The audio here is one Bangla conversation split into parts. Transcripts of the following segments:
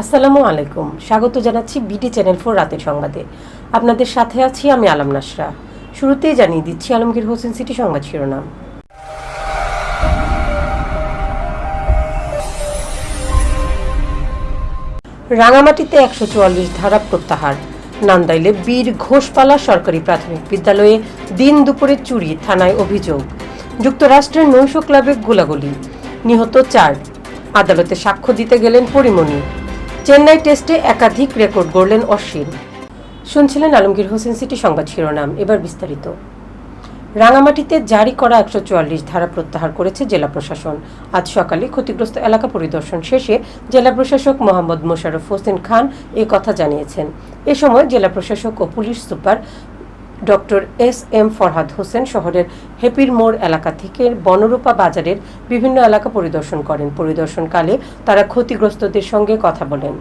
আসসালামু আলাইকুম। স্বাগত জানাচ্ছি বিটি চ্যানেল ফোর রাতের সংবাদে। আপনাদের সাথে আছি আমি আলম নাসরা। শুরুতেই জানিয়ে দিচ্ছি আলমগীর হোসেন সিটি সংবাদ শিরোনাম। রাঙামাটিতে একশো চুয়াল্লিশ ধারা প্রত্যাহার। নান্দাইলে বীর ঘোষপালা সরকারি প্রাথমিক বিদ্যালয়ে দিন দুপুরে চুরি থানায় অভিযোগ। যুক্তরাষ্ট্রের নৈশ ক্লাবে গোলাগুলি। নিহত চার। আদালতে সাক্ষ্য দিতে গেলেন পরিমণি। চেন্নাই টেস্টে একাধিক রেকর্ড গড়লেন অশ্বিন। শুনছিলেন আলমগীর হোসেন সিটি সংবাদ শিরোনাম। এবার বিস্তারিত। রাঙামাটিতে জারি করা একশো চুয়াল্লিশ ধারা প্রত্যাহার করেছে জেলা প্রশাসন। আজ সকালে ক্ষতিগ্রস্ত এলাকা পরিদর্শন শেষে জেলা প্রশাসক মোহাম্মদ মোশাররফ হোসেন খান এ কথা জানিয়েছেন। এ সময় জেলা প্রশাসক ও police super doctor S M Farhad Hossain শহরের হেপির মোড় এলাকা থেকে বনরূপা বাজারের বিভিন্ন এলাকা পরিদর্শন করেন। পরিদর্শনকালে তারা ক্ষতিগ্রস্তদের সঙ্গে কথা বলেন।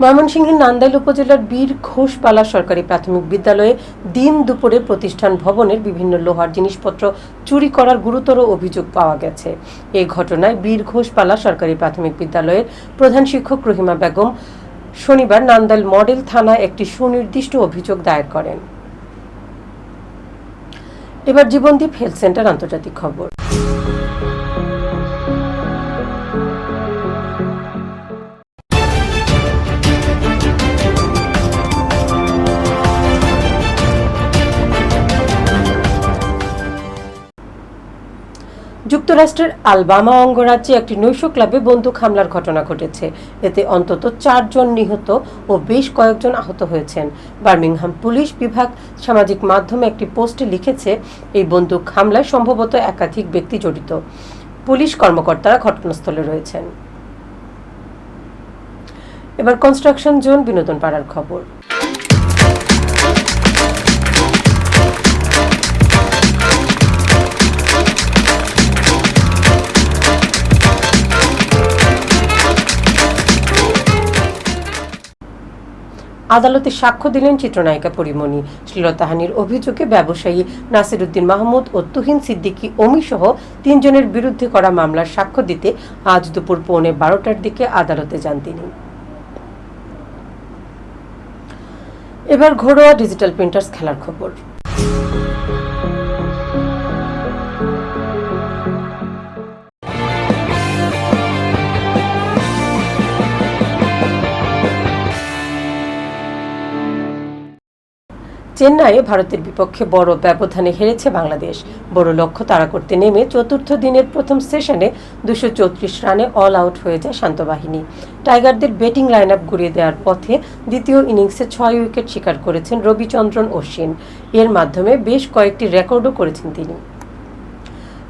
ময়মনসিংহের নান্দাইল উপজেলার বীর ঘোষপালা সরকারি প্রাথমিক বিদ্যালয়ে দিন দুপুরে প্রতিষ্ঠান ভবনের বিভিন্ন লোহার জিনিসপত্র চুরি করার গুরুতর অভিযোগ পাওয়া গেছে। এই ঘটনায় বীর ঘোষপালা সরকারি প্রাথমিক বিদ্যালয়ের প্রধান শিক্ষক রহিমা বেগম শনিবার নান্দাল মডেল থানায় একটি সুনির্দিষ্ট অভিযোগ দায়ের করেন। এবার জীবনদীপ হেলথ সেন্টার আন্তর্জাতিক খবর। যুক্তরাষ্ট্রের আলবামা অঙ্গরাজ্যে একটি নৈশ ক্লাবে বন্দুক হামলার ঘটনা ঘটেছে। এতে অন্তত চারজন নিহত ও বেশ কয়েকজন আহত হয়েছেন। বার্মিংহাম পুলিশ বিভাগ সামাজিক মাধ্যমে একটি পোস্টে লিখেছে, এই বন্দুক হামলায় সম্ভবত একাধিক ব্যক্তি জড়িত। পুলিশ কর্মকর্তারা ঘটনাস্থলে রয়েছেন। এবার কনস্ট্রাকশন জোন বিনোদন পাড়ার খবর। আদালতে সাক্ষ্য দিলেন চিত্রনায়িকা পরিমণি। শ্লীলতাহানির অভিযোগে ব্যবসায়ী নাসিরুদ্দিন মাহমুদ ও তুহিন সিদ্দিকী অমি সহ তিনজনের বিরুদ্ধে করা মামলার সাক্ষ্য দিতে আজ দুপুর পৌনে বারোটার দিকে আদালতে যান তিনি। এবার ঘরোয়া ডিজিটাল প্রিন্টার্স খেলার খবর। চেন্নাইয়ে ভারতের বিপক্ষে বড় ব্যবধানে হেরেছে বাংলাদেশ। বড় লক্ষ্য তাড়া করতে নেমে চতুর্থ দিনের প্রথম সেশনে দুশো রানে অল আউট হয়ে যায় শান্তবাহিনী টাইগারদের ব্যাটিং লাইন আপ ঘুরিয়ে দেওয়ার পথে দ্বিতীয় ইনিংসে ছয় উইকেট শিকার করেছেন রবিচন্দ্রন অশ্বিন। এর মাধ্যমে বেশ কয়েকটি রেকর্ডও করেছেন তিনি।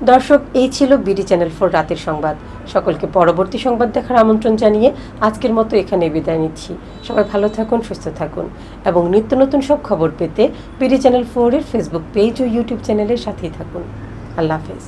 দর্শক, এই ছিল বিডি চ্যানেল ফোর রাতের সংবাদ। সকলকে পরবর্তী সংবাদ দেখার আমন্ত্রণ জানিয়ে আজকের মতো এখানে বিদায় নিচ্ছি। সবাই ভালো থাকুন, সুস্থ থাকুন এবং নিত্য নতুন সব খবর পেতে বিডি চ্যানেল ফোরের ফেসবুক পেজ ও ইউটিউব চ্যানেলের সাথেই থাকুন। আল্লাহ হাফেজ।